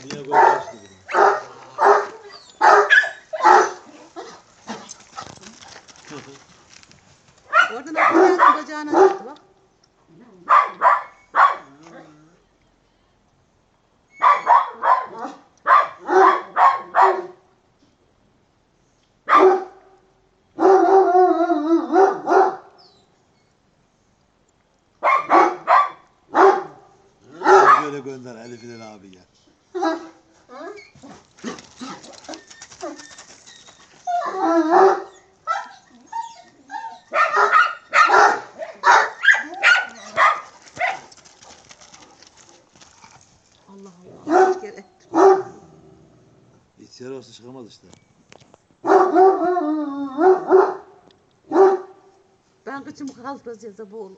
Abiye gol kaçtı. Oradan atlayacaksın bacağına çıktı bak. Böyle gönder Elif ile abiye. Allah Allah. Kaç kere. İçeri olsa çıkamaz işte. Ben kıçımı kaldıracağız bu oğlum.